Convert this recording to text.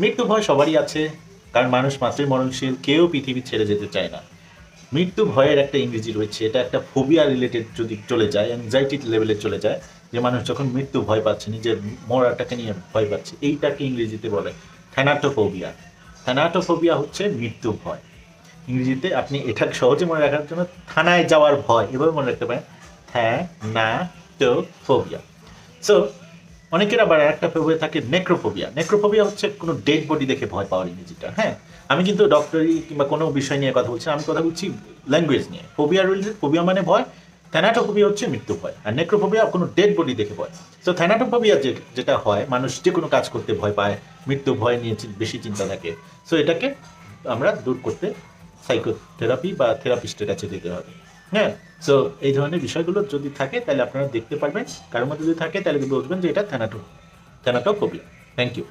মৃত্যু ভয় সবারই আছে, কারণ মানুষ মাত্রই মরণশীল কেউ পৃথিবী ছেড়ে যেতে চায় না। মৃত্যু ভয়ের একটা ইংরেজি রয়েছে, এটা একটা ফোবিয়া রিলেটেড যদি চলে যায় অ্যাংজাইটি লেভেলে চলে যায়, যে মানুষ যখন মৃত্যু ভয় পাচ্ছে, নিজের মরাটাকে নিয়ে ভয় পাচ্ছে, এইটাকে ইংরেজিতে বলে থ্যানাটোফোবিয়া থ্যানাটোফোবিয়া হচ্ছে মৃত্যু ভয়। ইংরেজিতে আপনি এটা সহজে মনে রাখার জন্য থানায় যাওয়ার ভয়, এভাবে মনে রাখতে পারেন। হ্যাঁ না তো ফোবিয়া সো অনেকের আবার একটা ফোবিয়া থাকে নেক্রোফোবিয়া নেক্রোফোবিয়া হচ্ছে কোনো ডেড বডি দেখে ভয় পাওয়ার ইংরেজিটা হ্যাঁ? আমি কিন্তু ডক্টরি কিংবা কোনো বিষয় নিয়ে কথা বলছি আমি কথা বলছি ল্যাঙ্গুয়েজ নিয়ে। ফোবিয়া রিলেটেড ফোবিয়া মানে ভয় থ্যানাটোফোবিয়া হচ্ছে মৃত্যু ভয়, আর নেক্রোফোবিয়া কোনো ডেড বডি দেখে ভয়। তো থ্যানাটোফোবিয়া যে, যেটা হয়, মানুষ যে কোনো কাজ করতে ভয় পায়, মৃত্যু ভয় নিয়ে বেশি চিন্তা থাকে। সো এটাকে আমরা দূর করতে সাইকোথেরাপি বা থেরাপিস্টের কাছে যেতে হবে। হ্যাঁ সো এই ধরনের বিষয়গুলো যদি থাকে তাহলে আপনারা দেখতে পারবেন কারোর মধ্যে যদি থাকে তাহলে বুঝবেন যে এটা থ্যানাটো থ্যানাটো থ্যানাটোফোবিয়া থ্যাংক ইউ